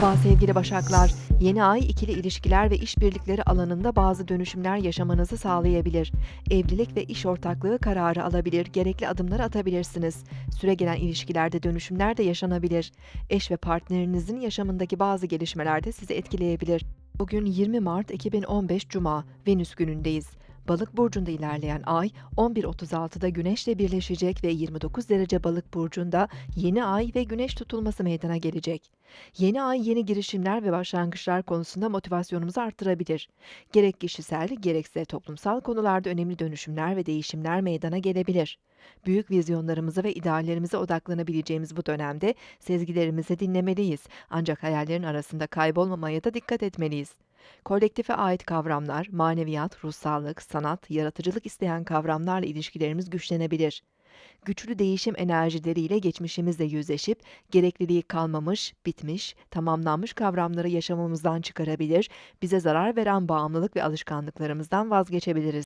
Merhaba sevgili Başaklar. Yeni ay ikili ilişkiler ve işbirlikleri alanında bazı dönüşümler yaşamanızı sağlayabilir. Evlilik ve iş ortaklığı kararı alabilir, gerekli adımları atabilirsiniz. Süregelen ilişkilerde dönüşümler de yaşanabilir. Eş ve partnerinizin yaşamındaki bazı gelişmeler de sizi etkileyebilir. Bugün 20 Mart 2015 Cuma, Venüs günündeyiz. Balık burcunda ilerleyen ay 11.36'da Güneş'le birleşecek ve 29 derece Balık burcunda yeni ay ve Güneş tutulması meydana gelecek. Yeni ay yeni girişimler ve başlangıçlar konusunda motivasyonumuzu arttırabilir. Gerek kişisel gerekse toplumsal konularda önemli dönüşümler ve değişimler meydana gelebilir. Büyük vizyonlarımıza ve ideallerimize odaklanabileceğimiz bu dönemde sezgilerimizi dinlemeliyiz. Ancak hayallerin arasında kaybolmamaya da dikkat etmeliyiz. Kolektife ait kavramlar, maneviyat, ruhsallık, sanat, yaratıcılık isteyen kavramlarla ilişkilerimiz güçlenebilir. Güçlü değişim enerjileriyle geçmişimizle yüzleşip gerekliliği kalmamış, bitmiş, tamamlanmış kavramları yaşamımızdan çıkarabilir, bize zarar veren bağımlılık ve alışkanlıklarımızdan vazgeçebiliriz.